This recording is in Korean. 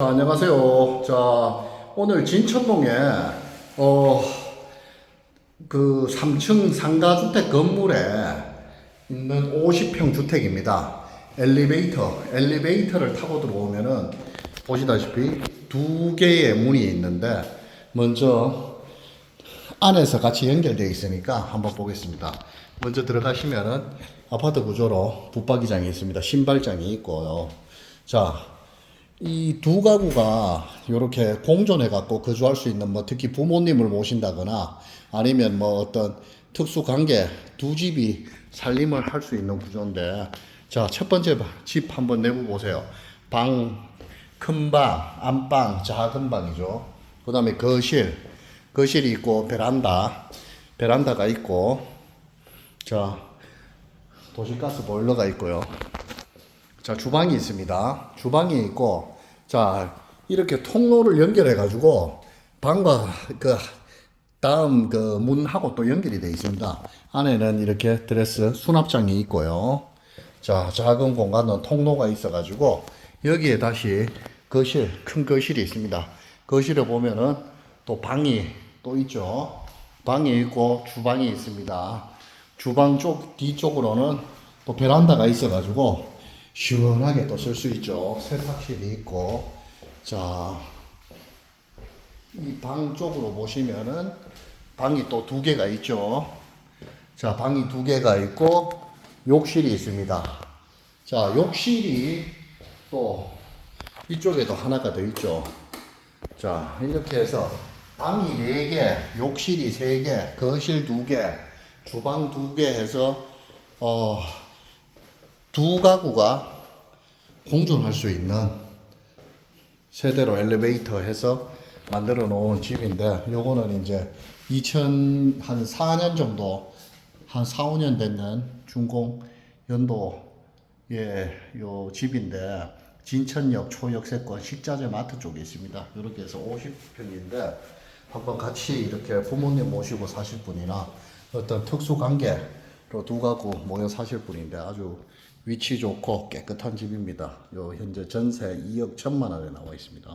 자, 안녕하세요. 자, 오늘 진천동에, 어, 그 3층 상가주택 건물에 있는 50평 주택입니다. 엘리베이터, 엘리베이터를 타고 들어오면은 보시다시피 두 개의 문이 있는데, 먼저 안에서 같이 연결되어 있으니까 한번 보겠습니다. 먼저 들어가시면은 아파트 구조로 붙박이장이 있습니다. 신발장이 있고요. 자, 이 두 가구가 이렇게 공존해 갖고 거주할 수 있는 뭐 특히 부모님을 모신다거나 아니면 뭐 어떤 특수 관계 두 집이 살림을 할 수 있는 구조인데 자 첫 번째 집 한번 내부 보세요. 방 큰 방 안방 작은 방이죠. 그 다음에 거실. 거실이 있고 베란다. 베란다가 있고 자 도시가스 보일러가 있고요 자, 주방이 있습니다. 주방이 있고, 자, 이렇게 통로를 연결해 가지고, 방과 그, 다음 그 문하고 또 연결이 되어 있습니다. 안에는 이렇게 드레스 수납장이 있고요. 자, 작은 공간은 통로가 있어 가지고, 여기에 다시 거실, 큰 거실이 있습니다. 거실에 보면은 또 방이 또 있죠. 방이 있고, 주방이 있습니다. 주방 쪽 뒤쪽으로는 또 베란다가 있어 가지고, 시원하게 또 쓸 수 있죠. 세탁실이 있고, 자, 이 방 쪽으로 보시면은 방이 또 두 개가 있죠. 자, 방이 두 개가 있고, 욕실이 있습니다. 자, 욕실이 또 이쪽에도 하나가 더 있죠. 자, 이렇게 해서 방이 네 개, 욕실이 세 개, 거실 두 개, 주방 두개 해서, 어, 두 가구가 공존할 수 있는 세대로 엘리베이터 해서 만들어 놓은 집인데 요거는 이제 2000한 4년 정도 한 4, 5년 됐는 준공 연도의 요 집인데 진천역 초역세권 식자재 마트 쪽에 있습니다. 이렇게 해서 50평인데 한번 같이 이렇게 부모님 모시고 사실 분이나 어떤 특수 관계로 두 가구 모여 사실 분인데 아주 위치 좋고 깨끗한 집입니다. 요 현재 전세 2억 천만 원에 나와 있습니다.